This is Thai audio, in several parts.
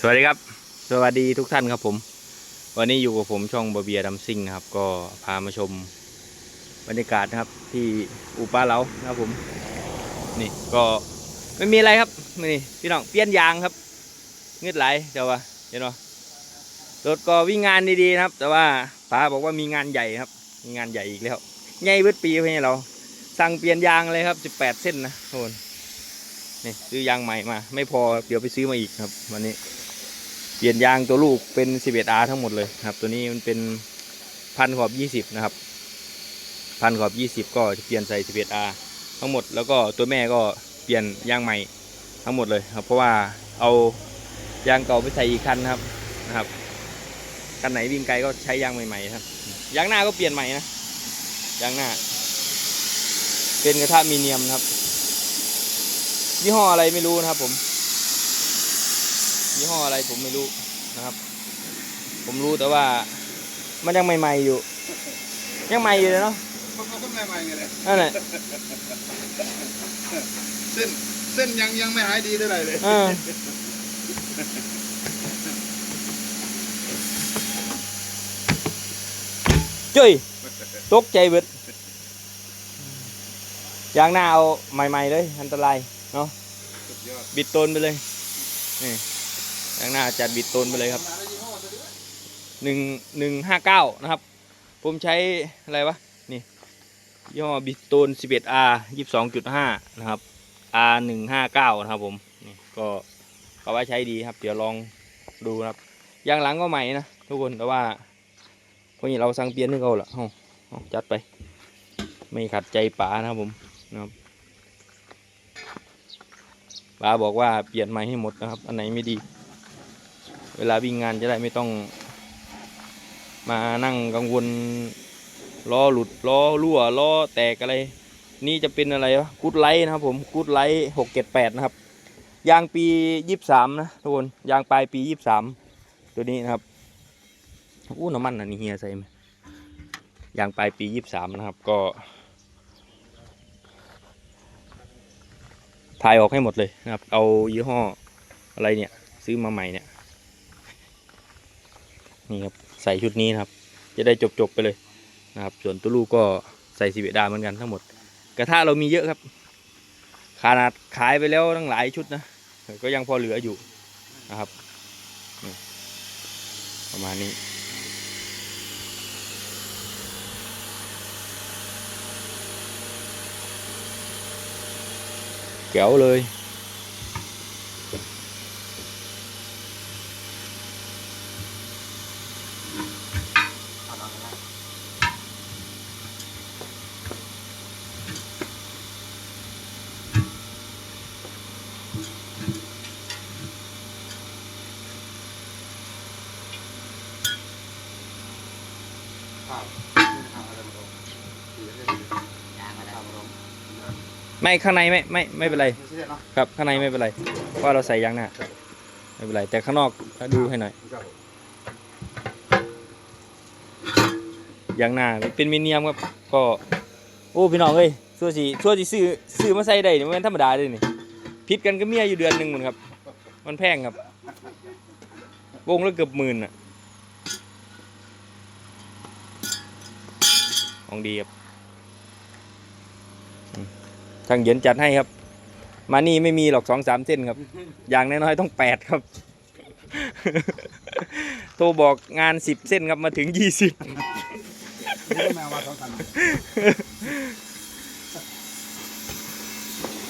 สวัสดีครับ สวัสดีทุกท่านครับผม วันนี้อยู่กับผมช่องบะเบียดัมซิงนะครับ ก็พามาชมบรรยากาศนะครับ ที่อูป้าเรานะครับผม นี่ก็ไม่มีอะไรครับนี่พี่น้องเปลี่ยนยางครับเงืดไหลเจ้าว่าเห็นไหมรถก็วิ่งงานดีๆนะครับ แต่ว่าป้าบอกว่ามีงานใหญ่ครับ มีงานใหญ่อีกแล้วใหญ่เบิดปีให้เรา สั่งเปลี่ยนยางเลยครับ18เส้นนะทุกคนนี่ซื้อยางใหม่มา ไม่พอเดี๋ยวไปซื้อมาอีกครับ วันนี้ เปลี่ยนยางตัวลูกเป็น 11R ทั้งหมดเลยครับ ตัวนี้มันเป็นพันขอบ 20 นะครับ พันขอบ 20 ก็จะเปลี่ยนใส่ 11R ทั้งหมด แล้วก็ตัวแม่ก็เปลี่ยนยางใหม่ทั้งหมดเลยครับ เพราะว่าเอายางเก่าไปใส่อีกคันครับนะครับคันไหนวิ่งไกลก็ใช้ยางใหม่ๆครับ ยางหน้าก็เปลี่ยนใหม่นะ ยางหน้า เป็นกระทะมีเนียมนะครับ ยี่ห้ออะไรไม่รู้นะครับผม ยี่ห้ออะไรผมไม่รู้นะครับ ผมรู้แต่ว่า มันยังใหม่ๆอยู่ ยังใหม่อยู่เลยเนาะมันก็ต้นใหม่ๆไงเลยนั่นแหละเส้นเส้นยังยังไม่หายดีเท่าไหร่เลยเออจุ้ยตกใจเบิดยางหน้าเอาใหม่ ๆ เลย อันตราย เนาะสุดยอดบิดโตนไปเลยนี่ ยางหน้าจัดบิดโตนไปเลยครับหนึ่งหนึ่งห้าเก้านะครับ ผมใช้อะไรวะ นี่ย่อบิสโตน 11R 22.5นะครับ R 159นะครับผมนี่ก็เขาว่าใช้ดีครับ เดี๋ยวลองดูนะครับยางหลังก็ใหม่นะทุกคนแต่ว่าพวกนี้เราสั่งเปลี่ยนให้เขาละเอาจัดไป ไม่ขัดใจป๋านะครับผมนะครับป๋าบอกว่าเปลี่ยนใหม่ให้หมดนะครับ อันไหนไม่ดี เวลาวิ่งงานจะได้ไม่ต้องมานั่งกังวลล้อหลุดล้อรั่วล้อแตกอะไร นี่จะเป็นอะไรวะกูดไลท์นะครับผมกูดไลท์หกเจ็ดแปดนะครับยางปียี่สามนะทุกคนยางปลายปียี่สามตัวนี้นะครับอู้น้ำมันอันนี้เฮียใส่ไหมยางปลายปียี่สามนะครับก็ถ่ายออกให้หมดเลยนะครับ เอายี่ห้ออะไรเนี่ย ซื้อมาใหม่เนี่ย นี่ครับใส่ชุดนี้นะครับ จะได้จบๆไปเลยนะครับ ส่วนตัวลูกก็ใส่สิบเอ็ดดาเหมือนกันทั้งหมด กระทะเรามีเยอะครับ ขนาดขายไปแล้วตั้งหลายชุดนะก็ยังพอเหลืออยู่นะครับประมาณนี้แก้วเลย ข้าวข้าวอะไรมาลงสีอะไรดีข้าวมาลง ไม่ข้างในไม่ไม่ไม่เป็นไร ไม่ใช่เนาะครับข้างในไม่เป็นไรเพราะเราใส่ยางหน้าไม่เป็นไร แต่ข้างนอกดูให้หน่อยครับยางหน้าเป็นมิเนียมครับก็โอ้พี่น้องเอ้ยชั่วสิชั่วสิซื้อซื้อมาใส่ได้นี่มันเป็นธรรมดาเลยนี่พิดกันก็เมียอยู่เดือนหนึ่งเหมือนครับ มันแพงครับ วงละเกือบหมื่นอะของดีครับอืม ทางเหย็นจัดให้ครับ มานี่ไม่มีหรอกสองสามเส้นครับ อย่างน้อยๆต้องแปดครับ โทรบอกงานสิบเส้นครับมาถึงยี่สิบนี่ก็แมวมาสองพัน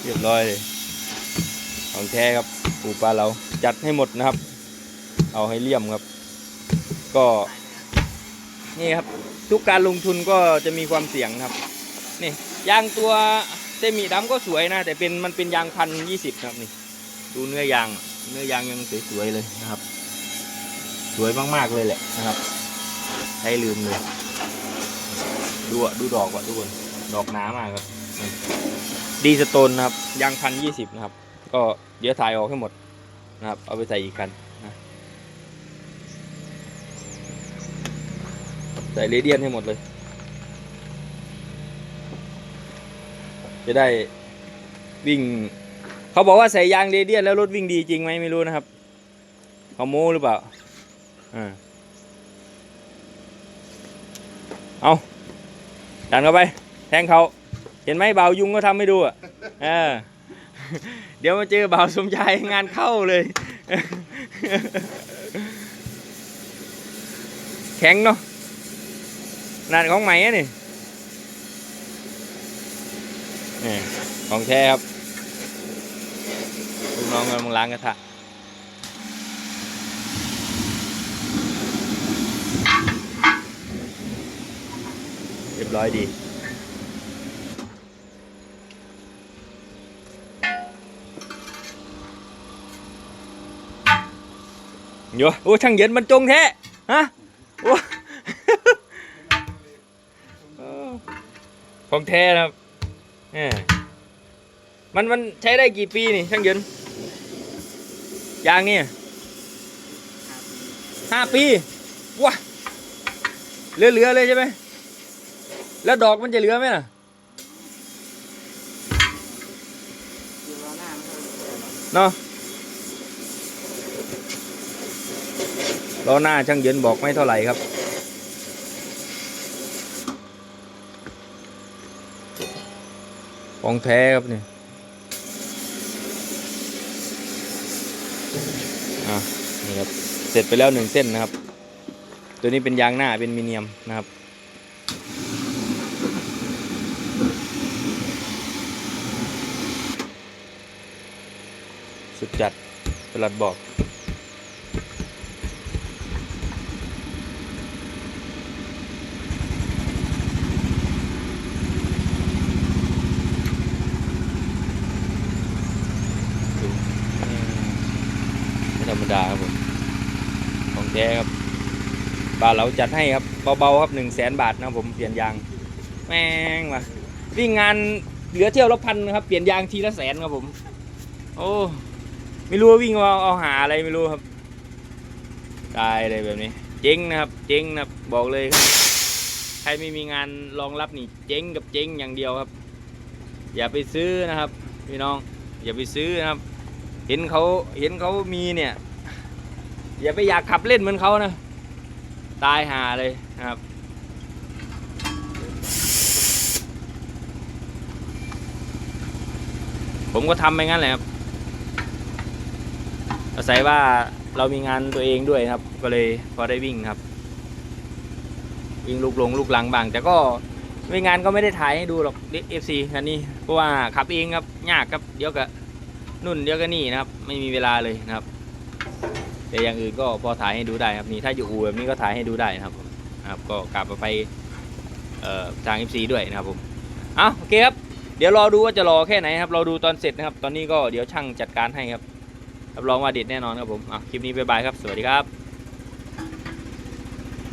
เรียบร้อยเลยของแท้ครับปูปลาเราจัดให้หมดนะครับ เอาให้เลี่ยมครับ ก็นี่ครับ ทุกการลงทุนก็จะมีความเสี่ยงครับ นี่ยางตัว เซมิดำก็สวยนะ แต่เป็นมันเป็นยางพันยี่สิบครับนี่ดูเนื้อยาง เนื้อยางยังสวยๆเลยนะครับ สวยมากๆเลยแหละนะครับใช้ลืมเลยดูอะดูดอกว่ะทุกคนดอกหนามากครับดีสโตนนะครับยางพันยี่สิบนะครับ ก็เดี๋ยวถ่ายออกให้หมดนะครับ เอาไปใส่อีกคันนะใส่เรเดียนให้หมดเลย จะได้วิ่ง เขาบอกว่าใส่ยางเรเดียนแล้วรถวิ่งดีจริงไหมไม่รู้นะครับ เขาโม้หรือเปล่าอ่าเอาดันเข้าไป แทงเขาเห็นไหมเบายุงก็ทำให้ดูอะเออเดี๋ยวมาเจอเบาสมชายงานเข้าเลย แข็งเนาะนานของใหม่นี่นี่ ของแท้ครับลูกน้องกำลังล้างกระทะเรียบร้อยดีโยโอ้ช่างเย็นมันจงแท้ฮะโอ้ของแท้นะครับ แหมมันมันใช้ได้กี่ปีนี่ช่างย็นยางนี่ห้าปีว้าเหลือเหลือเลยใช่ไหมแล้วดอกมันจะเหลือไหมล่ะคือล้อหน้ามันก็เนาะล้อหน้าช่างเย็นบอกไม่เท่าไหร่ครับ ของแท้ครับนี่อะนี่ครับ เสร็จไปแล้วหนึ่งเส้นนะครับ ตัวนี้เป็นยางหน้าเป็นมิเนียมนะครับสุดจัดประหลัดบอก ไม่ธรรมดาครับผม ของแท้ครับบ้านเราจัดให้ครับเบาๆครับหนึ่งแสนบาทนะผมเปลี่ยนยางแม่งว่ะวิ่งงานเหลือเที่ยวละพันนะครับเปลี่ยนยางทีละแสนครับผม โอ้ไม่รู้ว่าวิ่งเอาเอาหาอะไรไม่รู้ครับตายเลยแบบนี้เจ๊งนะครับเจ๊งนะครับบอกเลยครับใครไม่มีงานรองรับนี่เจ๊งกับเจ๊งอย่างเดียวครับ อย่าไปซื้อนะครับพี่น้องอย่าไปซื้อนะครับ เห็นเขาเห็นเขามีเนี่ย อย่าไปอยากขับเล่นเหมือนเขานะ ตายหาเลยนะครับ ผมก็ทำไปงั้นแหละครับอาศัยว่าเรามีงานตัวเองด้วยครับ ก็เลยพอได้วิ่งครับ วิ่งลูกลงลูกหลังบ้าง แต่ก็ไม่งานก็ไม่ได้ถ่ายให้ดูหรอกเอฟซีคันนี้เพราะว่าขับเองครับยากครับเดี๋ยวก็นุ่นเดี๋ยวก็นี่นะครับ ไม่มีเวลาเลยนะครับ แต่อย่างอื่นก็พอถ่ายให้ดูได้ครับนี่ถ้าอยู่อู่แบบนี้ก็ถ่ายให้ดูได้นะครับผมครับก็กลับมาไปทางเอฟซีด้วยนะครับผมเอาโอเคครับเดี๋ยวรอดูว่าจะรอแค่ไหนครับรอดูตอนเสร็จนะครับ ตอนนี้ก็เดี๋ยวช่างจัดการให้ครับรับรองว่าเด็ดแน่นอนครับผมอะคลิปนี้บ๊ายบายครับ สวัสดีครับ